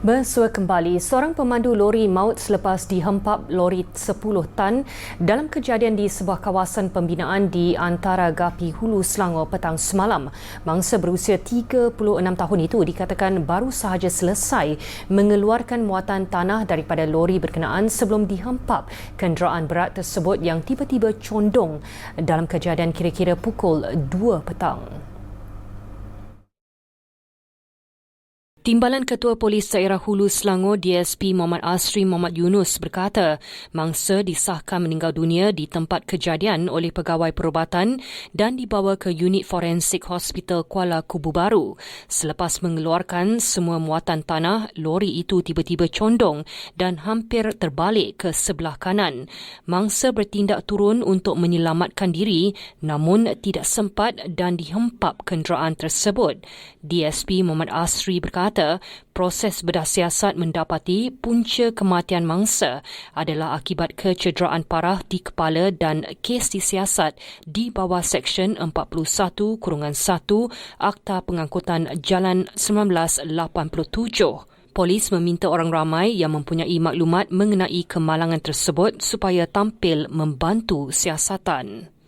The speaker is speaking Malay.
Bersua kembali, seorang pemandu lori maut selepas dihempap lori 10 tan dalam kejadian di sebuah kawasan pembinaan di antara Gapi Hulu Selangor petang semalam. Mangsa berusia 36 tahun itu dikatakan baru sahaja selesai mengeluarkan muatan tanah daripada lori berkenaan sebelum dihempap kenderaan berat tersebut yang tiba-tiba condong dalam kejadian kira-kira pukul 2 petang. Timbalan Ketua Polis Daerah Hulu Selangor DSP Muhammad Asri Muhammad Yunus berkata mangsa disahkan meninggal dunia di tempat kejadian oleh pegawai perubatan dan dibawa ke unit forensik Hospital Kuala Kubu Baru. Selepas mengeluarkan semua muatan tanah, lori itu tiba-tiba condong dan hampir terbalik ke sebelah kanan. Mangsa bertindak turun untuk menyelamatkan diri namun tidak sempat dan dihempap kenderaan tersebut. DSP Muhammad Asri berkata berkata proses bedah siasat mendapati punca kematian mangsa adalah akibat kecederaan parah di kepala dan kes disiasat di bawah Seksyen 41-1 Akta Pengangkutan Jalan 1987. Polis meminta orang ramai yang mempunyai maklumat mengenai kemalangan tersebut supaya tampil membantu siasatan.